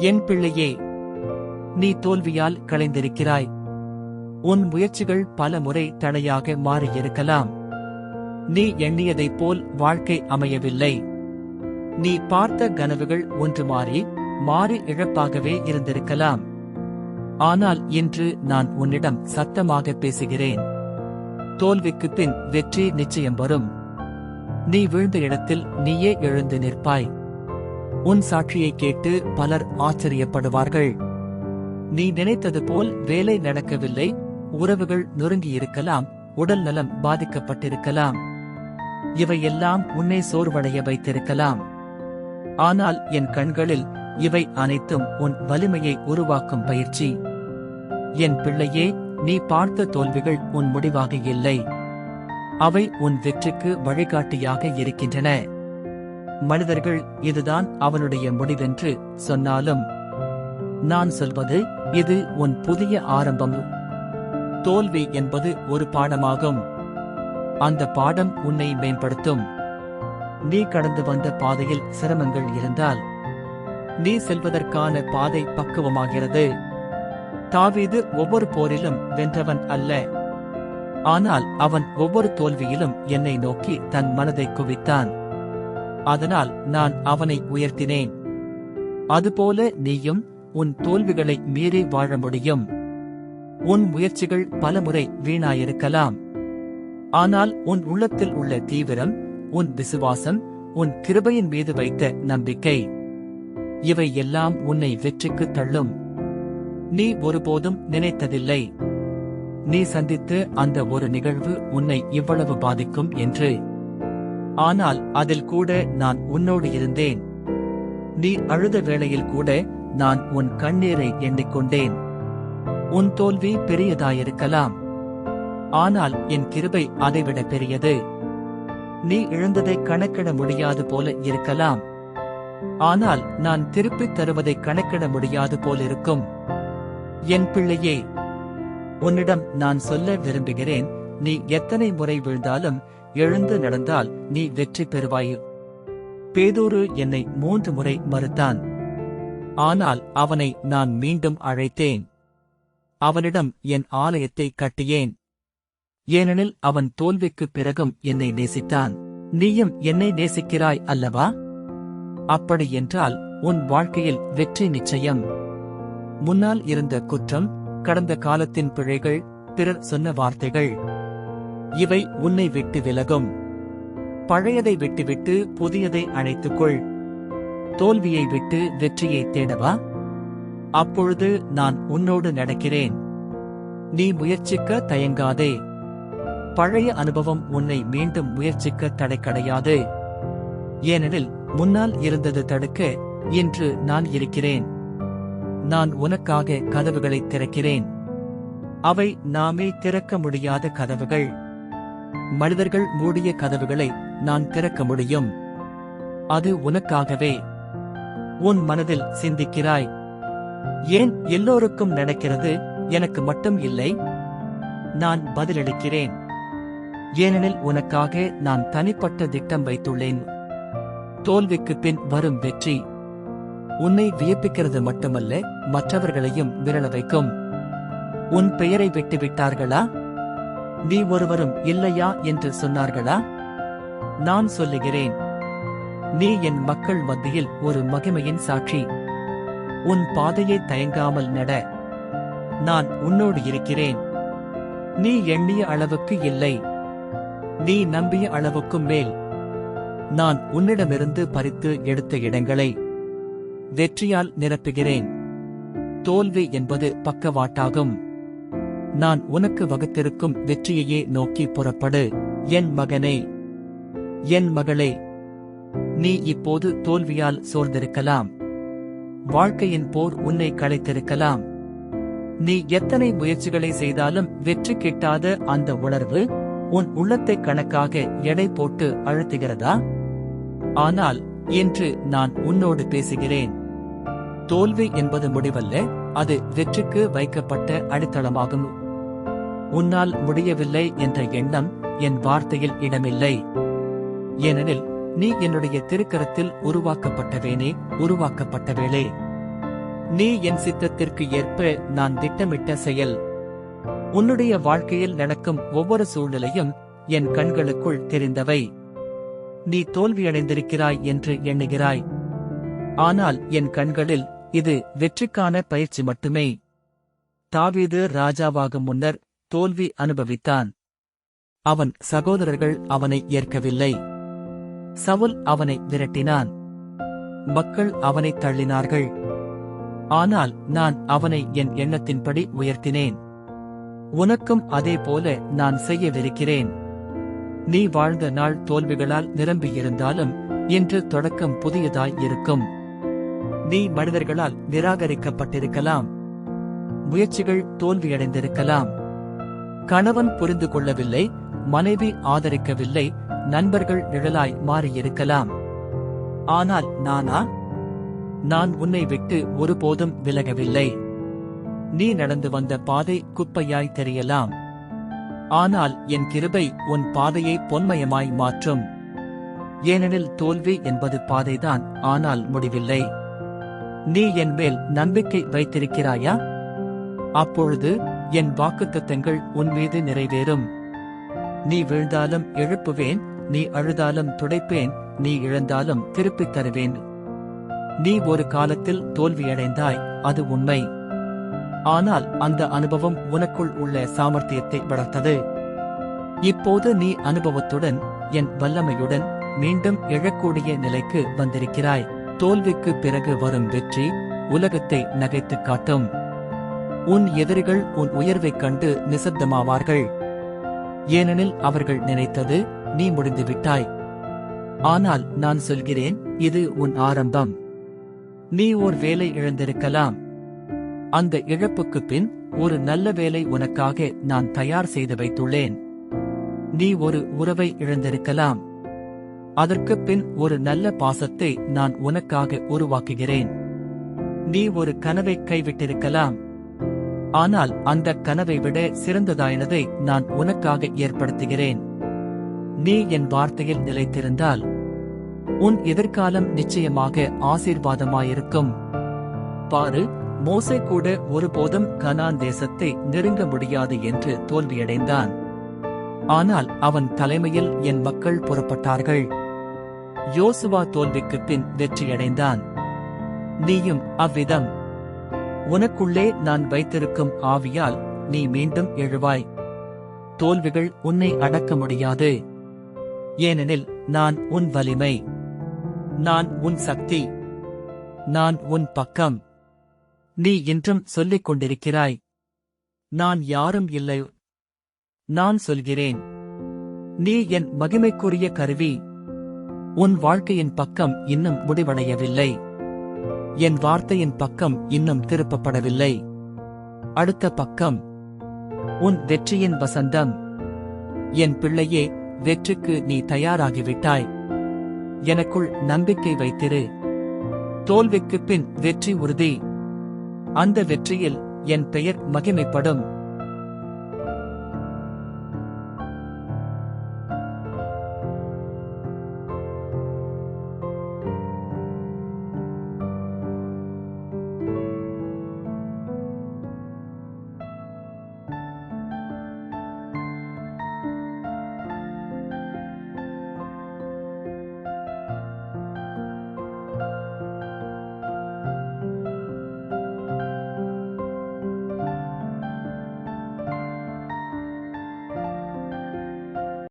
என் பிள்ளையே நீ தோல்வியால் களைந்திருக்கிறாய். உன் முயற்சிகள் பல முறை தடையாக மாறியிருக்கலாம். நீ எண்ணியதைப் போல் வாழ்க்கை அமையவில்லை. நீ பார்த்த கனவுகள் ஒன்று மாறி மாறி இழப்பாகவே இருந்திருக்கலாம். ஆனால் இன்று நான் உன்னிடம் சத்தமாக பேசுகிறேன். தோல்விக்குப் பின் வெற்றி நிச்சயம் வரும். நீ வீழ்ந்த இடத்தில் நீயே எழுந்து நிற்பாய். உன் சாட்சியை கேட்டு பலர் ஆச்சரியப்படுவார்கள். நீ நினைத்தது போல் வேலை நடக்கவில்லை உறவுகள் நொறுங்கியிருக்கலாம் உடல் நலம் பாதிக்கப்பட்டிருக்கலாம். இவையெல்லாம் உன்னை சோர்வடைய வைத்திருக்கலாம். ஆனால் என் கண்களில் இவை அனைத்தும் உன் வலிமையை உருவாக்கும் பயிற்சி. என் பிள்ளையே நீ பார்த்த தோல்விகள் உன் முடிவாக இல்லை. அவை உன் வெற்றிக்கு வழிகாட்டியாக இருக்கின்றன. மனிதர்கள் இதுதான் அவனுடைய முடிவென்று சொன்னாலும் நான் சொல்வது இது உன் புதிய ஆரம்பம். தோல்வி என்பது ஒரு பாடமாகும். அந்த பாடம் உன்னை மேம்படுத்தும். நீ கடந்து வந்த பாதையில் சிரமங்கள் இருந்தால் நீ செல்வதற்கான பாதை பக்குவமாகிறது. தாவீது ஒவ்வொரு போரிலும் வென்றவன் அல்ல. ஆனால் அவன் ஒவ்வொரு தோல்வியிலும் என்னை நோக்கி தன் மனதை குவித்தான். அதனால் நான் அவனை உயர்த்தினேன். அதுபோல நீயும் உன் தோல்விகளை மீறி வாழ முடியும். உன் முயற்சிகள் பலமுறை வீணாயிருக்கலாம். ஆனால் உன் உள்ளத்தில் உள்ள தீவிரம் உன் விசுவாசம் உன் கிருபையின் மீது வைத்த நம்பிக்கை இவை எல்லாம் உன்னை வெற்றிக்கு தள்ளும். நீ ஒருபோதும் நினைத்ததில்லை. நீ சந்தித்து அந்த ஒரு நிகழ்வு உன்னை இவ்வளவு பாதிக்கும் என்று. ஆனால் அதில் கூட நான் உன்னோடு இருந்தேன். நீ அழுத வேளையில் கூட நான் உன் கண்ணீரை எண்ணிக்கொண்டேன். உன் தோல்வி பெரியதாயிருக்கலாம். ஆனால் என் கிருபை அதைவிட பெரியது. நீ இழந்ததை கணக்கிட முடியாது போல இருக்கலாம். ஆனால் நான் திருப்பித் தருவதை கணக்கிட முடியாது போலிருக்கும் என் பிள்ளையே உன்னிடம் நான் சொல்ல விரும்புகிறேன் நீ எத்தனை முறை விழுந்தாலும் எழுந்து நடந்தால் நீ வெற்றி பெறுவாயு. பேதோரு என்னை மூன்று முறை மறுத்தான். ஆனால் அவனை நான் மீண்டும் அழைத்தேன். அவனிடம் என் ஆலயத்தை கட்டியேன். ஏனெனில் அவன் தோல்விக்குப் பிறகும் என்னை நேசித்தான். நீயும் என்னை நேசிக்கிறாய் அல்லவா? அப்படி என்றால் உன் வாழ்க்கையில் வெற்றி நிச்சயம். முன்னால் இருந்த குற்றம் கடந்த காலத்தின் பிழைகள் பிறர் சொன்ன வார்த்தைகள். இவை உன்னை விட்டு விலகும். பழையதை விட்டுவிட்டு புதியதை அழைத்துக்கொள் தோல்வியை விட்டு வெற்றியை தேடவா? அப்பொழுது நான் உன்னோடு நடக்கிறேன். நீ முயற்சிக்க தயங்காதே. பழைய அனுபவம் உன்னை மீண்டும் முயற்சிக்க தடை கிடையாது ஏனெனில் முன்னால் இருந்தது தடுக்க இன்று நான் இருக்கிறேன். நான் உனக்காக கதவுகளை திறக்கிறேன். அவை நாமே திறக்க முடியாத கதவுகள். மனிதர்கள் மூடிய கதவுகளை நான் திறக்க முடியும். அது உனக்காகவே. உன் மனதில் சிந்திக்கிறாய். ஏன் எல்லோருக்கும் நடக்கிறது? எனக்கு மட்டும் இல்லை. நான் பதிலளிக்கிறேன். ஏனெனில் உனக்காக நான் தனிப்பட்ட திட்டம் வைத்துள்ளேன். தோல்விக்கு பின் வரும் வெற்றி. உன்னை வியப்பிக்கிறது மட்டுமல்ல மற்றவர்களையும் விரல வைக்கும். உன் பெயரை விட்டுவிட்டார்களா? நீ ஒருவரும் இல்லையா என்று சொன்னார்களா? நான் சொல்லுகிறேன். நீ என் மக்கள் மத்தியில் ஒரு மகிமையின் சாட்சி. உன் பாதையை தயங்காமல் நட. நான் உன்னோடு இருக்கிறேன். நீ எண்ணிய அளவுக்கு இல்லை. நீ நம்பிய அளவுக்கும் மேல். நான் உன்னிடமிருந்து பறித்து எடுத்த இடங்களை வெற்றியால் நிரப்புகிறேன். தோல்வி என்பது பக்கவாட்டாகும். நான் உனக்கு வகுத்திருக்கும் வெற்றியையே நோக்கி புறப்படு. என் மகனே. என் மகளே. நீ இப்போது தோல்வியால் சோர்ந்திருக்கலாம். வாழ்க்கையின் போர் உன்னை களைத்திருக்கலாம். நீ எத்தனை முயற்சிகளை செய்தாலும் வெற்றி கிட்டாத அந்த உணர்வு உன் உள்ளத்தை கணக்காக எடை போட்டு அழுத்துகிறதா? ஆனால் இன்று நான் உன்னோடு பேசுகிறேன். தோல்வி என்பது முடிவல்ல அது வெற்றிக்கு வைக்கப்பட்ட அடித்தளமாகும். உன்னால் முடியவில்லை என்ற எண்ணம் என் வார்த்தையில் இடமில்லை. ஏனெனில் நீ என்னுடைய திருக்கரத்தில் உருவாக்கப்பட்டவேனே உருவாக்கப்பட்டவேளே. நீ என் சித்தத்திற்கு ஏற்ப நான் திட்டமிட்ட செயல். உன்னுடைய வாழ்க்கையில் நடக்கும் ஒவ்வொரு சூழ்நிலையும் என் கண்களுக்குள் தெரிந்தவை. நீ தோல்வியடைந்திருக்கிறாய் என்று எண்ணுகிறாய். ஆனால் என் கண்களில் இது வெற்றிக்கான பயிற்சி மட்டுமே. தாவீது ராஜாவாகும் முன்னர் தோல்வி அனுபவித்தான். அவன் சகோதரர்கள் அவனை ஏற்கவில்லை. சவுல் அவனை விரட்டினான். மக்கள் அவனை தள்ளினார்கள். ஆனால் நான் அவனை என் எண்ணத்தின்படி உயர்த்தினேன். உனக்கும் அதே போல நான் செய்யவிருக்கிறேன். நீ வாழ்ந்த நாள் தோல்விகளால் நிரம்பியிருந்தாலும் இன்று தொடக்கம் புதியதாய் இருக்கும். நீ மனிதர்களால் நிராகரிக்கப்பட்டிருக்கலாம். முயற்சிகள் தோல்வியடைந்திருக்கலாம். கணவன் புரிந்து கொள்ளவில்லை மனைவி ஆதரிக்கவில்லை நண்பர்கள் நிழலாய் மாறியிருக்கலாம். ஆனால் நானா? நான் உன்னை விட்டு ஒருபோதும் விலகவில்லை. நீ நடந்து வந்த பாதை குப்பையாய் தெரியலாம். ஆனால் என் கிருபை உன் பாதையை பொன்மயமாய் மாற்றும். ஏனெனில் தோல்வி என்பது பாதைதான் ஆனால் முடிவில்லை. நீ என் மேல் நம்பிக்கை வைத்திருக்கிறாயா? அப்பொழுது என் வாக்குத்தத்தங்கள் உன் மீது நிறைவேறும். நீ விழுந்தாலும் எழுப்புவேன் நீ அழுதாலும் துடைப்பேன் நீ இழந்தாலும் திருப்பித் தருவேன். நீ ஒரு காலத்தில் தோல்வியடைந்தாய் அது உண்மை. ஆனால் அந்த அனுபவம் உனக்குள் உள்ள சாமர்த்தியத்தை வளர்த்தது. இப்போது நீ அனுபவத்துடன் என் வல்லமையுடன் மீண்டும் எழக்கூடிய நிலைக்கு வந்திருக்கிறாய். தோல்விக்கு பிறகு வரும் வெற்றி உலகத்தை நகைத்துக் காட்டும். உன் எதிரிகள் உன் உயர்வைக் கண்டு நிசப்தமாவார்கள். ஏனெனில் அவர்கள் நினைத்தது நீ முடிந்துவிட்டாய். ஆனால் நான் சொல்கிறேன் இது உன் ஆரம்பம். நீ ஓர் வேலை இழந்திருக்கலாம். அந்த இழப்புக்குப் பின் ஒரு நல்ல வேலை உனக்காக நான் தயார் செய்து வைத்துள்ளேன். நீ ஒரு உறவை இழந்திருக்கலாம். அதற்குப் பின் ஒரு நல்ல பாசத்தை நான் உனக்காக உருவாக்குகிறேன். நீ ஒரு கனவை கைவிட்டிருக்கலாம். ஆனால் அந்த கனவை விட சிறந்ததாயினதை நான் உனக்காக ஏற்படுத்துகிறேன். நீ என் வார்த்தையில் நிலைத்திருந்தால் உன் எதிர்காலம் நிச்சயமாக ஆசீர்வாதமாயிருக்கும். பாரு மோசை கூட ஒருபோதும் கனான் தேசத்தை நெருங்க முடியாது என்று தோல்வியடைந்தான். ஆனால் அவன் தலைமையில் என் மக்கள் புறப்பட்டார்கள். யோசுவா தோல்விக்கு பின் வெற்றியடைந்தான். நீயும் அவ்விதம். உனக்குள்ளே நான் வைத்திருக்கும் ஆவியால் நீ மீண்டும் எழுவாய். தோல்விகள் உன்னை அடக்க முடியாது. ஏனெனில் நான் உன் வலிமை. நான் உன் சக்தி. நான் உன் பக்கம். நீ இன்றும் சொல்லிக் கொண்டிருக்கிறாய். நான் யாரும் இல்லை. நான் சொல்கிறேன். நீ என் மகிமைக்குரிய கருவி. உன் வாழ்க்கையின் பக்கம் இன்னும் முடிவடையவில்லை. என் வார்த்தையின் பக்கம் இன்னும் திருப்பப்படவில்லை. அடுத்த பக்கம் உன் வெற்றியின் வசந்தம். என் பிள்ளையே வெற்றிக்கு நீ தயாராகிவிட்டாய். எனக்குள் நம்பிக்கை வைத்திரு. தோல்விக்குப் பின் வெற்றி உறுதி. அந்த வெற்றியில் என் பெயர் மகிமைப்படும்.